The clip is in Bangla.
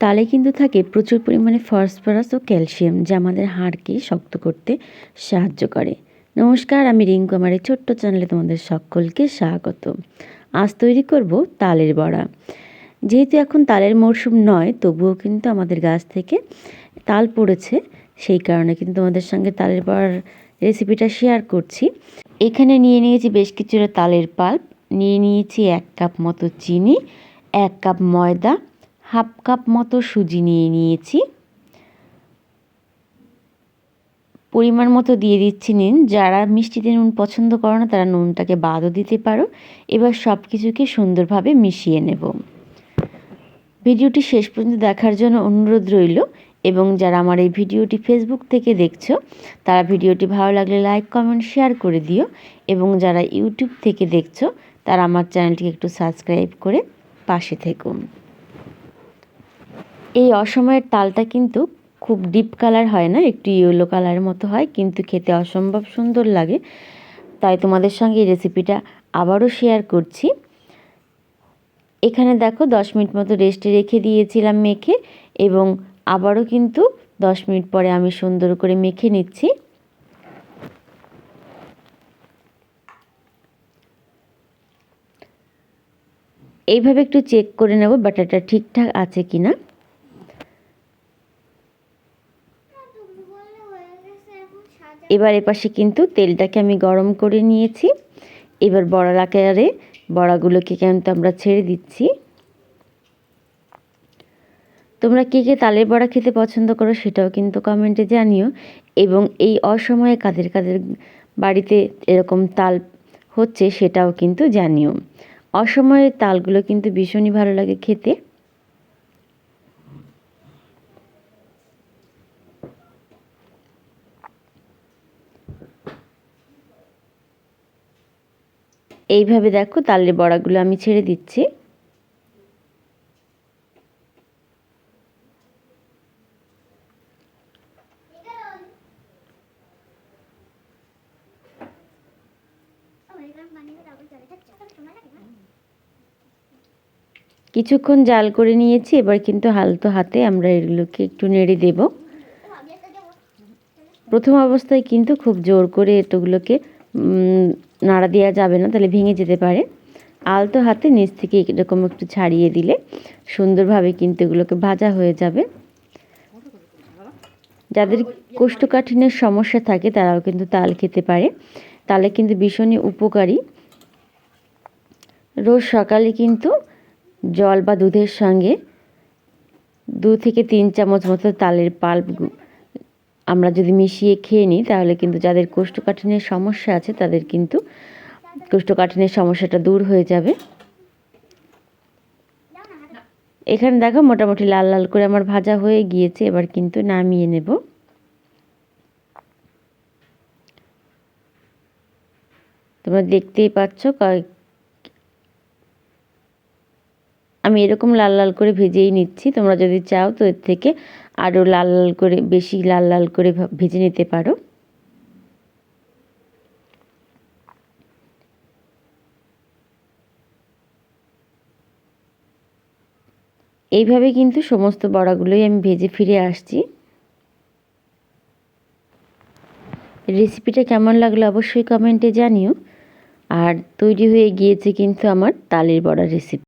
তালে কিন্তু থাকে প্রচুর পরিমাণে ফসফরাস ও ক্যালসিয়াম, যা আমাদের হাড়কে শক্ত করতে সাহায্য করে। নমস্কার, আমি রিঙ্কু। আমার এই ছোট্ট চ্যানেলে তোমাদের সকলকে স্বাগত। আজ তৈরি করব তালের বড়া। যেহেতু এখন তালের মরশুম নয়, তবুও কিন্তু আমাদের গাছ থেকে তাল পড়েছে। সেই কারণে কিন্তু তোমাদের সঙ্গে তালের বড়ার রেসিপিটা শেয়ার করছি। এখানে নিয়ে নিয়েছি বেশ কিছুটা তালের পাল্প। নিয়ে নিয়েছি এক কাপ মতো চিনি, এক কাপ ময়দা হাফ কাপ মতো সুজি নিয়ে নিয়েছি। পরিমাণ মতো দিয়ে দিচ্ছি নুন। যারা মিষ্টিতে নুন পছন্দ করো না, তারা নুনটাকে বাদও দিতে পারো। এবার সব কিছুকে সুন্দরভাবে মিশিয়ে নেব। ভিডিওটি শেষ পর্যন্ত দেখার জন্য অনুরোধ রইল এবং যারা আমার এই ভিডিওটি ফেসবুক থেকে দেখছ, তারা ভিডিওটি ভালো লাগলে লাইক, কমেন্ট, শেয়ার করে দিও এবং যারা ইউটিউব থেকে দেখছ, তারা আমার চ্যানেলটিকে একটু সাবস্ক্রাইব করে পাশে থেকো। এই অসময়ের তালটা কিন্তু খুব ডিপ কালার হয় না, একটু ইয়েলো কালারের মতো হয়, কিন্তু খেতে অসম্ভব সুন্দর লাগে। তাই তোমাদের সঙ্গে এই রেসিপিটা আবারও শেয়ার করছি। এখানে দেখো দশ মিনিট মতো রেস্টে রেখে দিয়েছিলাম মেখে, এবং আবারও কিন্তু দশ মিনিট পরে আমি সুন্দর করে মেখে নিচ্ছি। এইভাবে একটু চেক করে নেব ব্যাটারটা ঠিকঠাক আছে কি না এবার এপাশে কিন্তু তেলটাকে আমি গরম করে নিয়েছি। এবার বড়ার আকারে বড়াগুলোকে কিন্তু আমরা ছেড়ে দিচ্ছি। তোমরা কে কে তালের বড়া খেতে পছন্দ করো সেটাও কিন্তু কমেন্টে জানিও। এবং এই অসময়ে কাদের কাদের বাড়িতে এরকম তাল হচ্ছে সেটাও কিন্তু জানিও। অসময়ে তালগুলো কিন্তু ভীষণই ভালো লাগে খেতে। এইভাবে দেখো তালের বড়াগুলো আমি ছেড়ে দিচ্ছি। কিছুক্ষণ জাল করে নিয়েছি, এবার কিন্তু হালতো হাতে আমরা এগুলোকে একটু নেড়ে দেব। প্রথম অবস্থায় কিন্তু খুব জোর করে এতগুলোকে নাড়া দেওয়া যাবে না, তাহলে ভেঙে যেতে পারে। আলতো হাতে নিচ থেকে এরকম একটু ছাড়িয়ে দিলে সুন্দরভাবে কিন্তু এগুলোকে ভাজা হয়ে যাবে। যাদের কোষ্ঠকাঠিন্যের সমস্যা থাকে, তারাও কিন্তু তাল খেতে পারে। তালে কিন্তু ভীষণই উপকারী। রোজ সকালে কিন্তু জল বা দুধের সঙ্গে দু থেকে তিন চামচ মতো তালের পাল্প আমরা যদি মিশিয়ে খেয়ে নিই, তাহলে কিন্তু যাদের কোষ্ঠকাঠিন্যের সমস্যা আছে, তাদের কিন্তু কোষ্ঠকাঠিন্যের সমস্যাটা দূর হয়ে যাবে। এখানে দেখো মোটামুটি লাল লাল করে আমার ভাজা হয়ে গিয়েছে, এবার কিন্তু নামিয়ে নেব। তোমরা দেখতেই পাচ্ছ আমি এরকম লাল লাল করে ভেজেই নিচ্ছি। তোমরা যদি চাও তো এর থেকে আরও লাল লাল করে, বেশি লাল লাল করে ভেজে নিতে পারো। এইভাবে কিন্তু সমস্ত বড়াগুলোই আমি ভেজে ফিরে আসছি। রেসিপিটা কেমন লাগল অবশ্যই কমেন্টে জানিও। আর তৈরি হয়ে গিয়েছে কিন্তু আমার তালের বড়া রেসিপি।